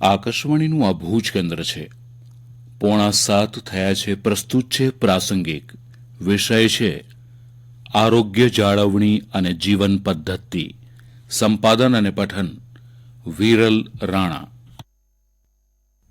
આકાશવાણીનું આ ભુજ કેન્દ્ર છે. પોણા સાત થયા છે પ્રસ્તુત છે પ્રાસંગિક. વિષય છે આરોગ્ય જાળવણી અને જીવન પદ્ધતિ. સંપાદન અને પઠન. વિરલ રાણા.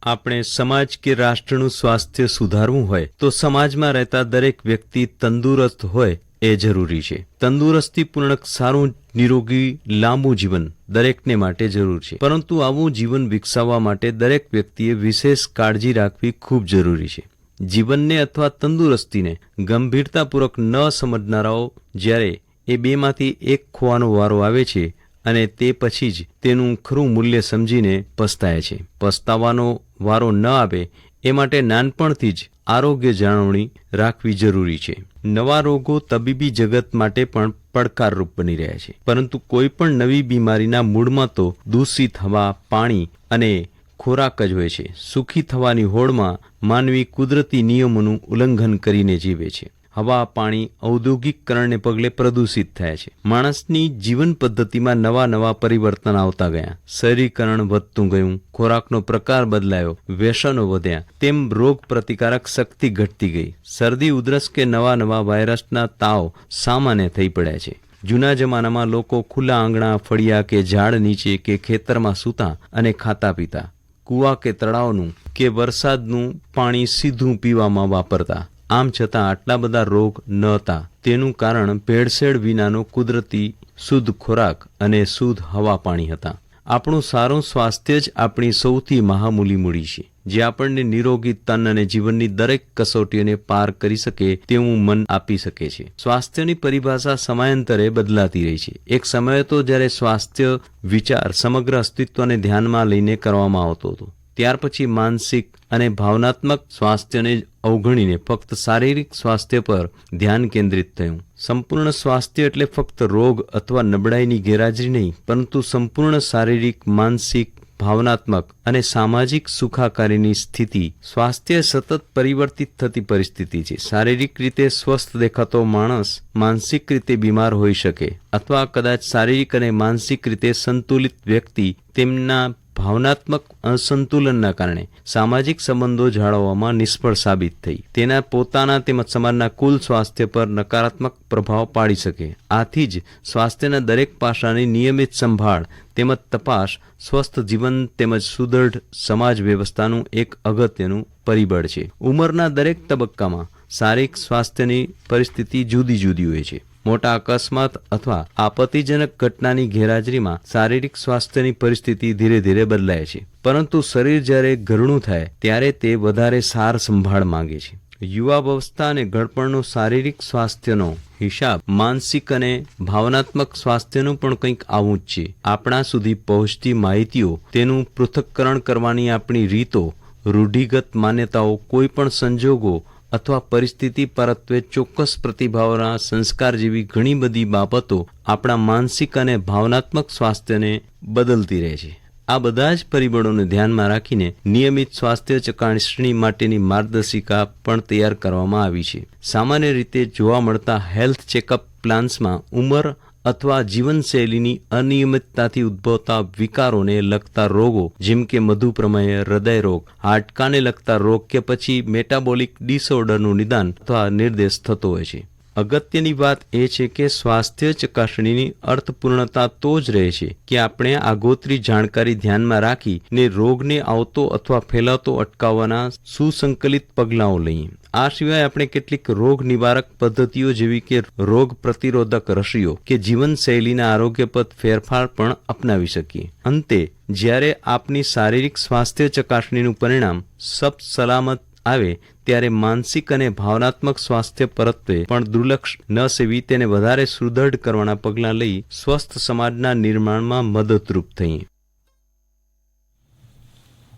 આપણે સમાજ કે રાષ્ટ્રનું સ્વાસ્થ્ય સુધારવું હોય તો સમાજમાં રહેતા દરેક વ્યક્તિ તંદુરસ્ત હોય એ જરૂરી છે. તંદુરસ્તીપૂર્ણક સારું નિરોગી લાંબુ જીવન દરેકને માટે જરૂર છે. પરંતુ આવું જીવન વિકસાવવા માટે દરેક વ્યક્તિએ વિશેષ કાળજી રાખવી ખૂબ જરૂરી છે. જીવનને અથવા તંદુરસ્તીને ગંભીરતાપૂર્વક ન સમજનારાઓ જ્યારે એ બેમાંથી એક ખોવાનો વારો આવે છે અને તે પછી જ તેનું ખરું મૂલ્ય સમજીને પસ્તાય છે. પસ્તાવાનો વારો ન આવે એ માટે નાનપણથી જ આરોગ્ય જાળવણી રાખવી જરૂરી છે. નવા રોગો તબીબી જગત માટે પણ પડકારરૂપ બની રહ્યા છે. પરંતુ કોઈ પણ નવી બીમારીના મૂળમાં તો દૂષિત હવા, પાણી અને ખોરાક જ હોય છે. સુખી થવાની હોડમાં માનવી કુદરતી નિયમોનું ઉલ્લંઘન કરીને જીવે છે. હવા, પાણી, ઔદ્યોગિકકરણને પગલે પ્રદૂષિત થયા છે. માણસની જીવન પદ્ધતિમાં નવા નવા પરિવર્તન આવતા ગયા. શહેરીકરણ વધતું ગયું, ખોરાકનો પ્રકાર બદલાયો, વ્યસનો વધ્યા, તેમ રોગ પ્રતિકારક શક્તિ ઘટતી ગઈ. શરદી, ઉધરસ કે નવા નવા વાયરસના તાવ સામાન્ય થઈ પડ્યા છે. જૂના જમાનામાં લોકો ખુલ્લા આંગણા, ફળિયા કે ઝાડ નીચે કે ખેતરમાં સૂતા અને ખાતા પીતા. કૂવા કે તળાવનું કે વરસાદનું પાણી સીધું પીવામાં વાપરતા. આમ છતાં આટલા બધા રોગ ન હતા. તેનું કારણ ભેળસેળ વિનાનો કુદરતી શુદ્ધ ખોરાક અને શુદ્ધ હવા પાણી હતા. આપણું સારું સ્વાસ્થ્ય જ આપણી સૌથી મહામૂલી મૂડી છે. જે આપણને નિરોગી તન અને જીવનની દરેક કસોટીઓને પાર કરી શકે તેવું મન આપી શકે છે. સ્વાસ્થ્યની પરિભાષા સમયાંતરે બદલાતી રહી છે. એક સમય હતો જ્યારે સ્વાસ્થ્ય વિચાર સમગ્ર અસ્તિત્વને ધ્યાનમાં લઈને કરવામાં આવતો હતો, ત્યાર પછી માનસિક અને ભાવનાત્મક સ્વાસ્થ્યને અવગણીને ફક્ત શારીરિક સ્વાસ્થ્ય પર ધ્યાન કેન્દ્રિત થયું. સંપૂર્ણ સ્વાસ્થ્ય એટલે ફક્ત રોગ અથવા નબળાઈની ગેરહાજરી નહીં, પરંતુ સંપૂર્ણ શારીરિક, માનસિક, ભાવનાત્મક અને સામાજિક સુખાકારીની સ્થિતિ. સ્વાસ્થ્ય સતત પરિવર્તિત થતી પરિસ્થિતિ છે. શારીરિક રીતે સ્વસ્થ દેખાતો માણસ માનસિક રીતે બીમાર હોઈ શકે, અથવા કદાચ શારીરિક અને માનસિક રીતે સંતુલિત વ્યક્તિ તેમના ભાવનાત્મક અસંતુલનના કારણે સામાજિક સંબંધો જાળવવામાં નિષ્ફળ સાબિત થઈ. તેના પોતાના તેમજ સમાજના કુલ સ્વાસ્થ્ય પર નકારાત્મક પ્રભાવ પાડી શકે. આથી જ સ્વાસ્થ્યના દરેક પાસાની નિયમિત સંભાળ તેમજ તપાસ, સ્વસ્થ જીવન તેમજ સુદૃઢ સમાજ વ્યવસ્થાનું એક અગત્યનું પરિબળ છે. ઉંમરના દરેક તબક્કામાં શારીરિક સ્વાસ્થ્યની પરિસ્થિતિ જુદી જુદી હોય છે. મોટા અકસ્માત અથવા આપત્તિજનક ઘટનાની ગેરહાજરીમાં શારીરિક સ્વાસ્થ્યની પરિસ્થિતિ ધીરે ધીરે બદલાય છે. પરંતુ શરીર જ્યારે ઘરણું થાય, ત્યારે તે વધારે સાર સંભાળ માંગે છે. યુવાવસ્થા અને ગળપણનો શારીરિક સ્વાસ્થ્યનો હિસાબ માનસિક અને ભાવનાત્મક સ્વાસ્થ્યનું પણ કંઈક આવું જ છે. આપણા સુધી પહોંચતી માહિતીઓ તેનું પૃથક્કરણ કરવાની આપણી રીતો, રૂઢિગત માન્યતાઓ, કોઈ પણ સંજોગો અથવા પરિસ્થિતિ પરત્વે ચોક્કસ પ્રતિભાવના સંસ્કાર જેવી ઘણી બધી બાબતો આપણા માનસિક અને ભાવનાત્મક સ્વાસ્થ્યને બદલતી રહે છે. આ બધા જ પરિબળોને ધ્યાનમાં રાખીને નિયમિત સ્વાસ્થ્ય ચકાસણી માટેની માર્ગદર્શિકા પણ તૈયાર કરવામાં આવી છે. સામાન્ય રીતે જોવા મળતા હેલ્થ ચેકઅપ પ્લાન્સમાં ઉંમર અથવા જીવનશૈલીની અનિયમિતતાથી ઉદ્ભવતા વિકારોને લગતા રોગો, જેમ કે મધુપ્રમેય હૃદય રોગ હાડકાને લગતા રોગ કે પછી મેટાબોલિક ડિસઓર્ડરનું નિદાન અથવા નિર્દેશ થતો હોય છે. અગત્યની વાત એ છે કે સ્વાસ્થ્ય ચકાસણીની અર્થપૂર્ણતા તો જ રહે છે કે આપણે આગોતરી જાણકારી ધ્યાનમાં રાખીને રોગને આવતો અથવા ફેલાતો અટકાવવાના સુસંકલિત પગલાંઓ લઈએ. આ સિવાય આપણે કેટલીક રોગ નિવારક પદ્ધતિઓ જેવી કે રોગ પ્રતિરોધક રસીઓ કે જીવનશૈલીના આરોગ્યપદ ફેરફાર પણ અપનાવી શકીએ. અંતે, જ્યારે આપની શારીરિક સ્વાસ્થ્ય ચકાસણીનું પરિણામ સબ સલામત આવે ત્યારે માનસિક અને ભાવનાત્મક સ્વાસ્થ્ય પરત્વે પણ દુર્લક્ષ ન સેવી તેને વધારે સુદૃઢ કરવાના પગલાં લઈ સ્વસ્થ સમાજના નિર્માણમાં મદદરૂપ થઈ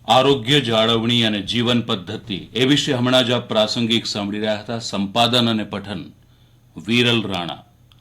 આરોગ્ય જાળવણી અને જીવન પદ્ધતિ એ વિશે હમણાં જ આપ પ્રાસંગિક સાંભળી રહ્યા હતા સંપાદન અને પઠન. વિરલ રાણા.